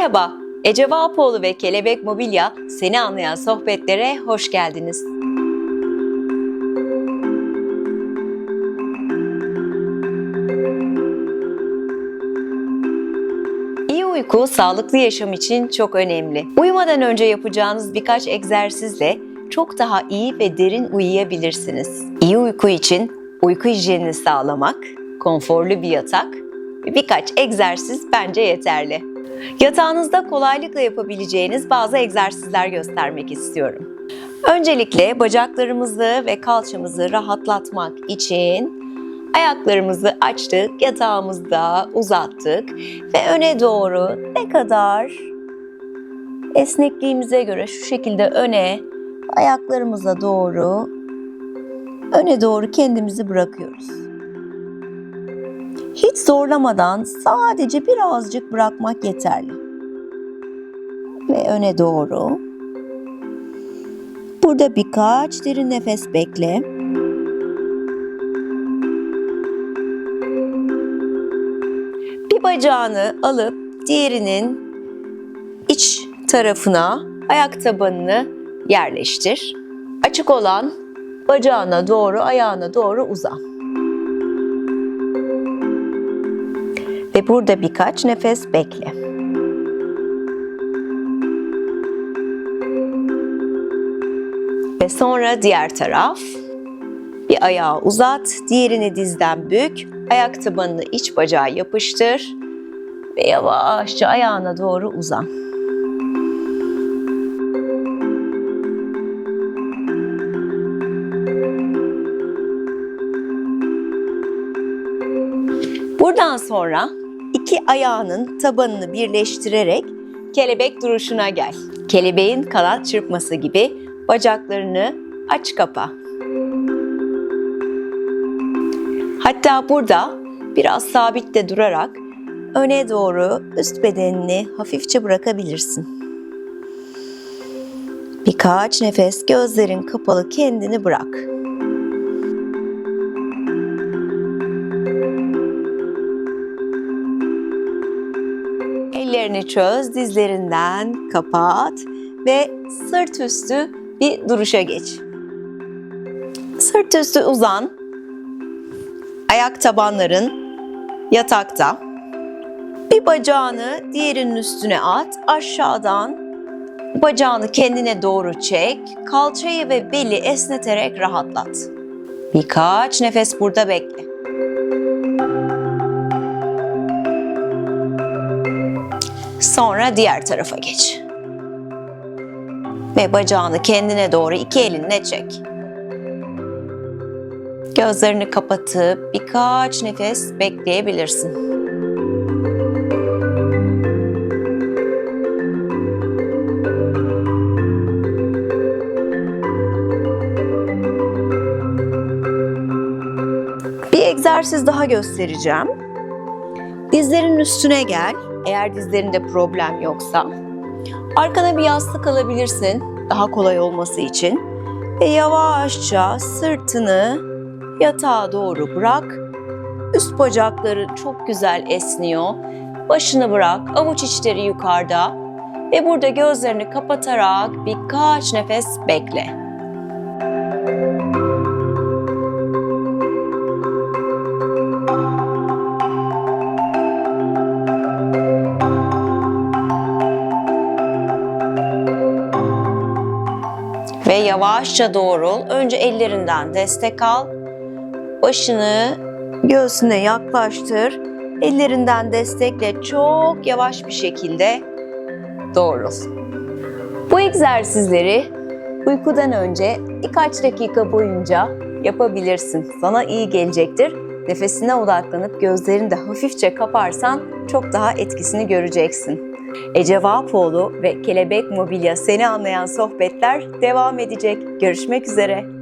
Merhaba, Ece Vahapoğlu ve Kelebek Mobilya Seni Anlayan Sohbetlere hoş geldiniz. İyi uyku sağlıklı yaşam için çok önemli. Uyumadan önce yapacağınız birkaç egzersizle çok daha iyi ve derin uyuyabilirsiniz. İyi uyku için uyku hijyenini sağlamak, konforlu bir yatak ve birkaç egzersiz bence yeterli. Yatağınızda kolaylıkla yapabileceğiniz bazı egzersizler göstermek istiyorum. Öncelikle bacaklarımızı ve kalçamızı rahatlatmak için ayaklarımızı açtık, yatağımızda uzattık ve öne doğru ne kadar esnekliğimize göre şu şekilde öne ayaklarımıza doğru öne doğru kendimizi bırakıyoruz. Hiç zorlamadan sadece birazcık bırakmak yeterli. Ve öne doğru. Burada birkaç derin nefes bekle. Bir bacağını alıp diğerinin iç tarafına ayak tabanını yerleştir. Açık olan bacağına doğru, ayağına doğru uzan. Ve burada birkaç nefes bekle. Ve sonra diğer taraf. Bir ayağı uzat, diğerini dizden bük, ayak tabanını iç bacağa yapıştır ve yavaşça ayağına doğru uzan. Buradan sonra iki ayağının tabanını birleştirerek kelebek duruşuna gel. Kelebeğin kanat çırpması gibi bacaklarını aç kapa. Hatta burada biraz sabitte durarak öne doğru üst bedenini hafifçe bırakabilirsin. Birkaç nefes gözlerin kapalı kendini bırak. Ellerini çöz, dizlerinden kapat ve sırt üstü bir duruşa geç. Sırt üstü uzan. Ayak tabanların yatakta. Bir bacağını diğerinin üstüne at. Aşağıdan bacağını kendine doğru çek. Kalçayı ve beli esneterek rahatlat. Birkaç nefes burada bekle. Sonra diğer tarafa geç. Ve bacağını kendine doğru iki elinle çek. Gözlerini kapatıp birkaç nefes bekleyebilirsin. Bir egzersiz daha göstereceğim. Dizlerin üstüne gel. Eğer dizlerinde problem yoksa. Arkana bir yastık alabilirsin. Daha kolay olması için. Ve yavaşça sırtını yatağa doğru bırak. Üst bacakları çok güzel esniyor. Başını bırak. Avuç içleri yukarıda. Ve burada gözlerini kapatarak birkaç nefes bekle. Ve yavaşça doğrul. Önce ellerinden destek al. Başını göğsüne yaklaştır. Ellerinden destekle çok yavaş bir şekilde doğrul. Bu egzersizleri uykudan önce birkaç dakika boyunca yapabilirsin. Sana iyi gelecektir. Nefesine odaklanıp gözlerini de hafifçe kaparsan çok daha etkisini göreceksin. Ece Vahapoğlu ve Kelebek Mobilya seni anlayan sohbetler devam edecek. Görüşmek üzere.